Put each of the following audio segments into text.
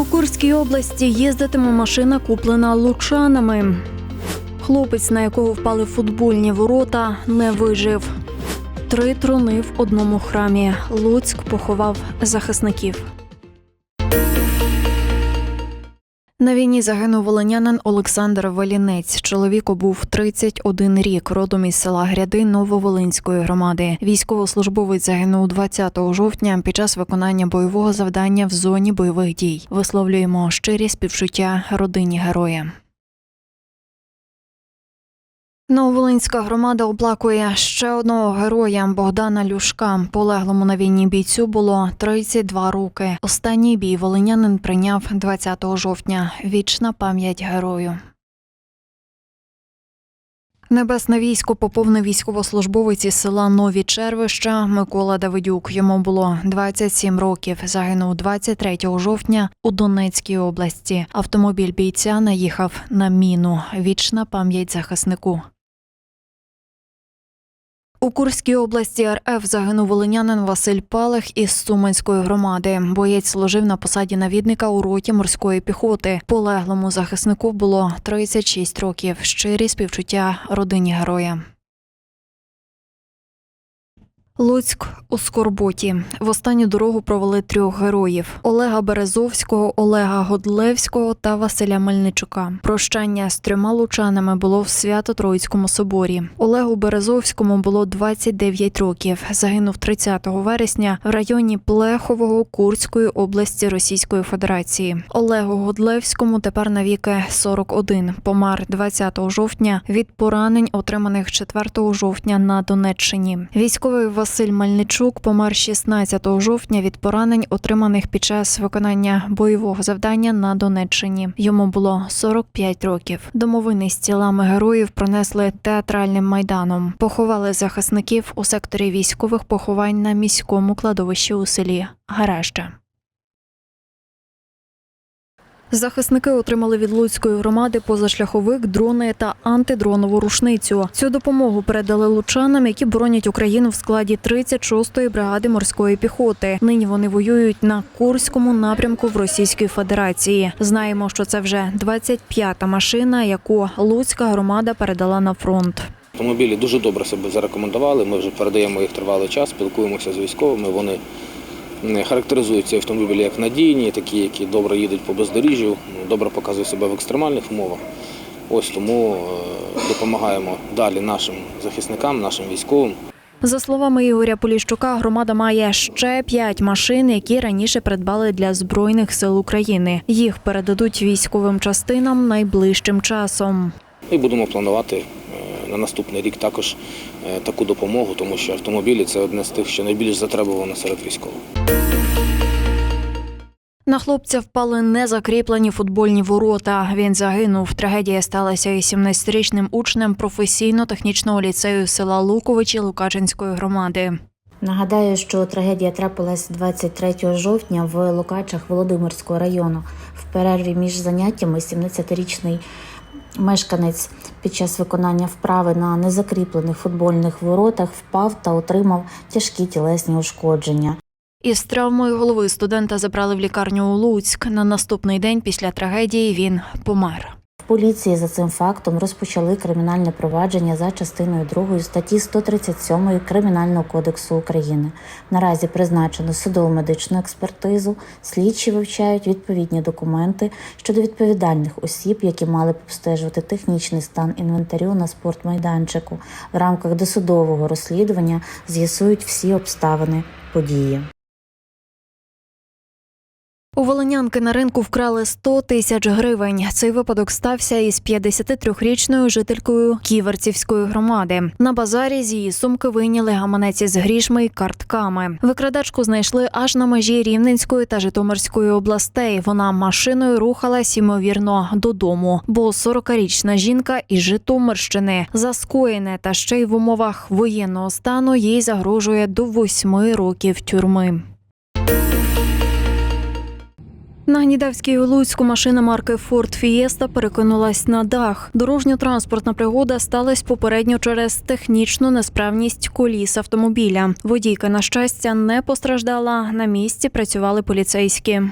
У Курській області їздитиме машина, куплена лучанами. Хлопець, на якого впали футбольні ворота, не вижив. Три труни в одному храмі. Луцьк поховав захисників. На війні загинув волинянин Олександр Валінець. Чоловіку був 31 рік, родом із села Гряди Нововолинської громади. Військовослужбовець загинув 20 жовтня під час виконання бойового завдання в зоні бойових дій. Висловлюємо щирі співчуття родині героя. Нововолинська громада оплакує ще одного героя Богдана Люшка. Полеглому на війні бійцю було 32 роки. Останній бій волинянин прийняв 20 жовтня. Вічна пам'ять герою. Небесне військо поповнив військовослужбовець із села Нові Червища Микола Давидюк. Йому було 27 років. Загинув 23 жовтня у Донецькій області. Автомобіль бійця наїхав на міну. Вічна пам'ять захиснику. У Курській області РФ загинув волинянин Василь Палех із Суманської громади. Боєць служив на посаді навідника у роті морської піхоти. Полеглому захиснику було 36 років. Щирі співчуття родині героя. Луцьк у Скорботі. В останню дорогу провели трьох героїв: Олега Березовського, Олега Годлевського та Василя Мельничука. Прощання з трьома лучанами було в Свято-Троїцькому соборі. Олегу Березовському було 29 років. Загинув 30 вересня в районі Плехового Курської області Російської Федерації. Олегу Годлевському тепер навіки 41. Помер 20 жовтня від поранень, отриманих 4 жовтня на Донеччині. Військовий Василь Мельничук помер 16 жовтня від поранень, отриманих під час виконання бойового завдання на Донеччині. Йому було 45 років. Домовини з тілами героїв пронесли театральним майданом. Поховали захисників у секторі військових поховань на міському кладовищі у селі Гареща. Захисники отримали від Луцької громади позашляховик, дрони та антидронову рушницю. Цю допомогу передали лучанам, які боронять Україну в складі 36-ї бригади морської піхоти. Нині вони воюють на Курському напрямку в Російській Федерації. Знаємо, що це вже 25-та машина, яку Луцька громада передала на фронт. Автомобілі дуже добре себе зарекомендували. Ми вже передаємо їх тривалий час, спілкуємося з військовими. Вони м, характеризують ці автомобілі як надійні, такі, які добре їдуть по бездоріжжю, добре показують себе в екстремальних умовах. Ось тому е, допомагаємо далі нашим захисникам, нашим військовим. За словами Ігоря Поліщука, громада має ще п'ять машин, які раніше придбали для збройних сил України. Їх передадуть військовим частинам найближчим часом. І будемо планувати е, на наступний рік також е, таку допомогу, тому що автомобілі це одне з тих, що найбільш затребувано серед військових. На хлопця впали незакріплені футбольні ворота. Він загинув. Трагедія сталася із 17-річним учнем професійно-технічного ліцею села Луковичі Лукачинської громади. Нагадаю, що трагедія трапилась 23 жовтня в Лукачах Володимирського району. В перерві між заняттями 17-річний мешканець під час виконання вправи на незакріплених футбольних воротах впав та отримав тяжкі тілесні ушкодження. Із травмою голови студента забрали в лікарню у Луцьк. На наступний день після трагедії він помер. Поліції за цим фактом розпочали кримінальне провадження за частиною 2 статті 137 Кримінального кодексу України. Наразі призначено судово медичну експертизу. Слідчі вивчають відповідні документи щодо відповідальних осіб, які мали б обстежувати технічний стан інвентарю на спортмайданчику. В рамках досудового розслідування з'ясують всі обставини події. У Волинянки на ринку вкрали 100 тисяч гривень. Цей випадок стався із 53-річною жителькою Ківерцівської громади. На базарі з її сумки вийняли гаманеці з грішми й картками. Викрадачку знайшли аж на межі Рівненської та Житомирської областей. Вона машиною рухалась ймовірно додому, бо 40-річна жінка із Житомирщини за скоєне та ще й в умовах воєнного стану їй загрожує до 8 років тюрми. На Гнідавській Луцьку машина марки Ford Fiesta перекинулась на дах. Дорожньо-транспортна пригода сталася попередньо через технічну несправність коліс автомобіля. Водійка, на щастя, не постраждала. На місці працювали поліцейські.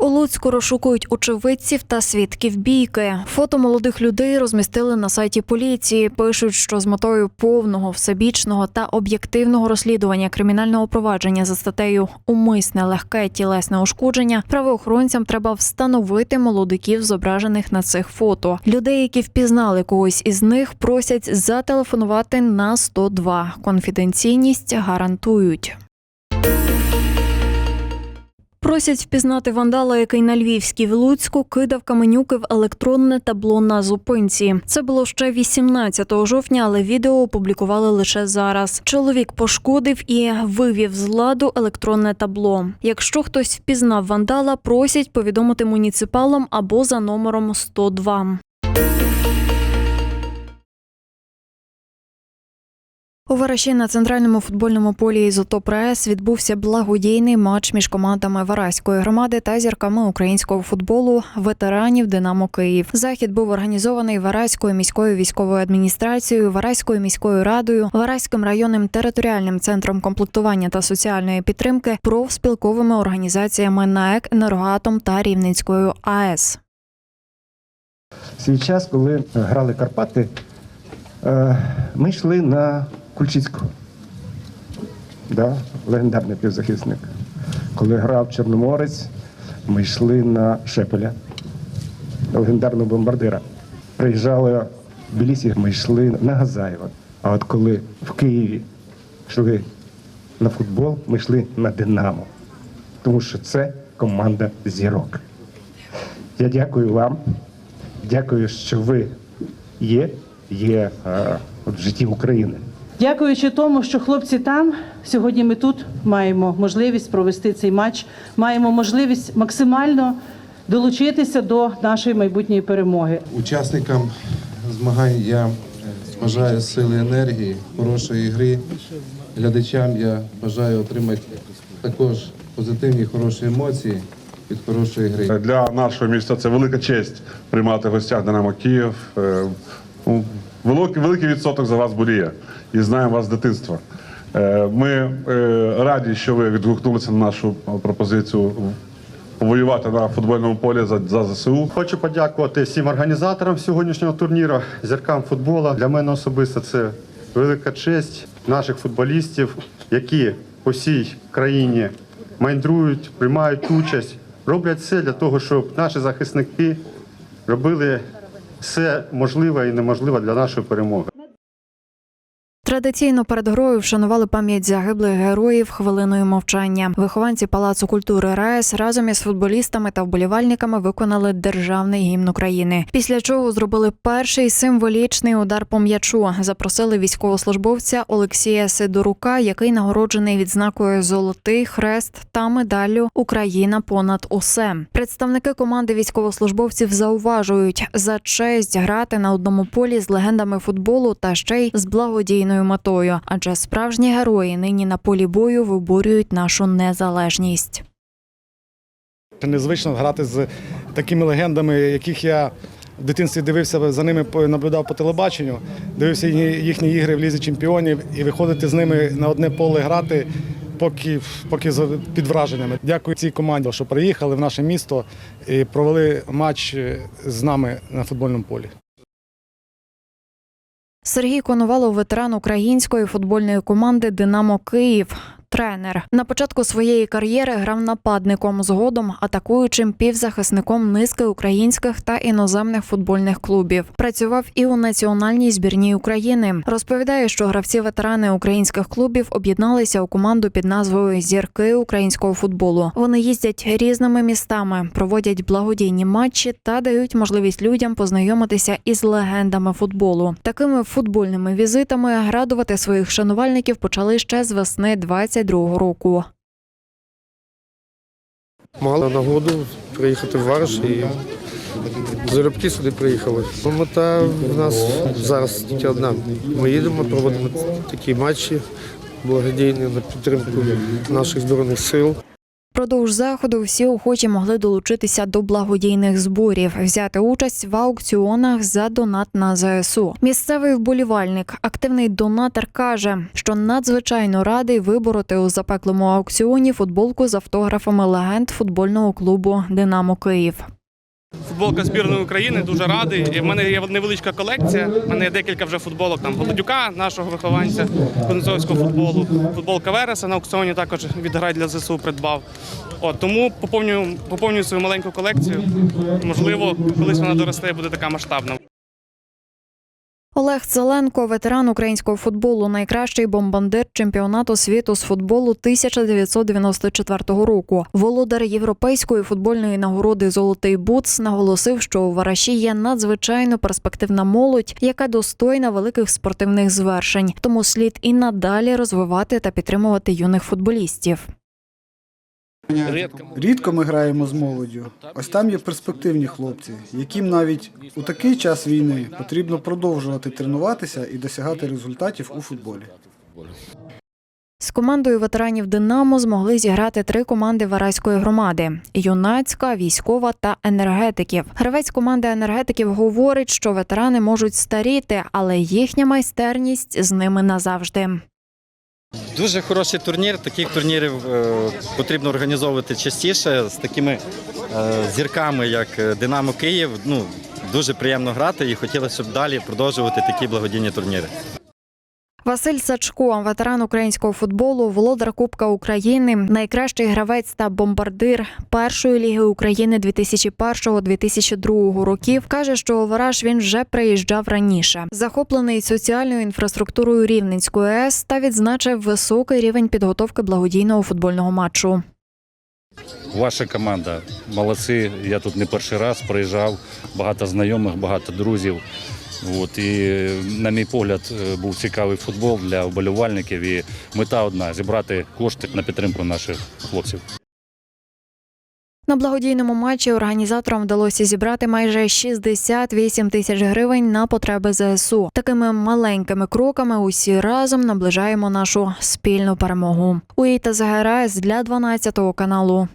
Луцьку розшукують очевидців та свідків бійки. Фото молодих людей розмістили на сайті поліції. Пишуть, що з метою повного, всебічного та об'єктивного розслідування кримінального провадження за статтею Умисне легке тілесне ушкодження правоохоронцям треба встановити молодиків, зображених на цих фото. Людей, які впізнали когось із них, просять зателефонувати на 102. Конфіденційність гарантують. Просять впізнати вандала, який на Львівській в Луцьку кидав каменюки в електронне табло на зупинці. Це було ще 18 жовтня, але відео опублікували лише зараз. Чоловік пошкодив і вивів з ладу електронне табло. Якщо хтось впізнав вандала, просять повідомити муніципалам або за номером 102. У Вараші на центральному футбольному полі «Ізотоп РАЕС» відбувся благодійний матч між командами Вараської громади та зірками українського футболу ветеранів Динамо Київ. Захід був організований Вараською міською військовою адміністрацією, Вараською міською радою, Вараським районним територіальним центром комплектування та соціальної підтримки, профспілковими організаціями НАЕК, Енергоатом та Рівненською АЕС. свій час, коли грали Карпати, е, ми йшли на Кульчицького, да, легендарний півзахисник. Коли грав Чорноморець, ми йшли на Шепеля, легендарного бомбардира. Приїжджали в Білісі, ми йшли на Газаєва. А от коли в Києві йшли на футбол, ми йшли на Динамо. Тому що це команда зірок. Я дякую вам. Дякую, що ви є, є е, в житті України. Дякуючи тому, що хлопці там, сьогодні ми тут маємо можливість провести цей матч, маємо можливість максимально долучитися до нашої майбутньої перемоги. Учасникам змагань я бажаю сили енергії, хорошої гри. Глядачам я бажаю отримати також позитивні хороші емоції від хорошої гри. Для нашого міста це велика честь приймати в гостях Динамо Київ. Великий, великий відсоток за вас боліє і знаємо вас з дитинства. Е, Ми е, раді, що ви відгукнулися на нашу пропозицію повоювати на футбольному полі за, за ЗСУ. Хочу подякувати всім організаторам сьогоднішнього турніру, зіркам футболу. Для мене особисто це велика честь наших футболістів, які по всій країні майндрують, приймають участь, роблять все для того, щоб наші захисники робили все можливе і неможливе для нашої перемоги. Традиційно перед грою вшанували пам'ять загиблих героїв хвилиною мовчання. Вихованці Палацу культури РаЕС разом із футболістами та вболівальниками виконали державний гімн України. Після чого зробили перший символічний удар по м'ячу. Запросили військовослужбовця Олексія Сидорука, який нагороджений відзнакою Золотий хрест та медаллю Україна понад усе. Представники команди військовослужбовців зауважують за честь грати на одному полі з легендами футболу та ще й з благодійною метою, адже справжні герої нині на полі бою виборюють нашу незалежність. Незвично грати з такими легендами, яких я в дитинстві дивився за ними, наблюдав по телебаченню, дивився їхні, ігри в лізі чемпіонів і виходити з ними на одне поле грати, поки, поки під враженнями. Дякую цій команді, що приїхали в наше місто і провели матч з нами на футбольному полі. Сергій Коновалов, ветеран української футбольної команди Динамо Київ. Тренер на початку своєї кар'єри грав нападником, згодом атакуючим півзахисником низки українських та іноземних футбольних клубів. Працював і у національній збірній України. Розповідає, що гравці-ветерани українських клубів об'єдналися у команду під назвою Зірки українського футболу. Вони їздять різними містами, проводять благодійні матчі та дають можливість людям познайомитися із легендами футболу. Такими футбольними візитами радувати своїх шанувальників почали ще з весни 22-го року. Мали нагоду приїхати в Варш і залюбки сюди приїхали. Ну, Мета в нас зараз тільки одна. Ми їдемо, проводимо такі матчі благодійні на підтримку наших збройних сил. Впродовж заходу всі охочі могли долучитися до благодійних зборів, взяти участь в аукціонах за донат на ЗСУ. Місцевий вболівальник, активний донатор, каже, що надзвичайно радий вибороти у запеклому аукціоні футболку з автографами легенд футбольного клубу Динамо Київ. Футболка збірної України дуже радий. І в мене є невеличка колекція. У мене є декілька вже футболок там Голодюка, нашого вихованця Конзовського футболу. Футболка Вереса на аукціоні також відграй для ЗСУ придбав. От тому поповнюю, поповнюю свою маленьку колекцію. Можливо, колись вона доросте і буде така масштабна. Олег Целенко, ветеран українського футболу, найкращий бомбардир чемпіонату світу з футболу 1994 року. Володар європейської футбольної нагороди Золотий бутс наголосив, що у Вараші є надзвичайно перспективна молодь, яка достойна великих спортивних звершень. Тому слід і надалі розвивати та підтримувати юних футболістів. Рідко. Ми граємо з молоддю. Ось там є перспективні хлопці, яким навіть у такий час війни потрібно продовжувати тренуватися і досягати результатів у футболі. З командою ветеранів Динамо змогли зіграти три команди Вараської громади: юнацька, військова та енергетиків. Гравець команди енергетиків говорить, що ветерани можуть старіти, але їхня майстерність з ними назавжди. Дуже хороший турнір. Таких турнірів е, потрібно організовувати частіше з такими е, зірками, як е, Динамо Київ. Ну дуже приємно грати і хотілося б далі продовжувати такі благодійні турніри. Василь Сачко, ветеран українського футболу, володар Кубка України, найкращий гравець та бомбардир першої ліги України 2001-2002 років, каже, що у Вараж він вже приїжджав раніше. Захоплений соціальною інфраструктурою Рівненської АЕС та відзначив високий рівень підготовки благодійного футбольного матчу. Ваша команда молодці. Я тут не перший раз приїжджав, багато знайомих, багато друзів. От, і, на мій погляд, е, був цікавий футбол для вболівальників. І мета одна зібрати кошти на підтримку наших хлопців. На благодійному матчі організаторам вдалося зібрати майже 68 тисяч гривень на потреби ЗСУ. Такими маленькими кроками усі разом наближаємо нашу спільну перемогу. Уїта ЗГРС для 12 каналу.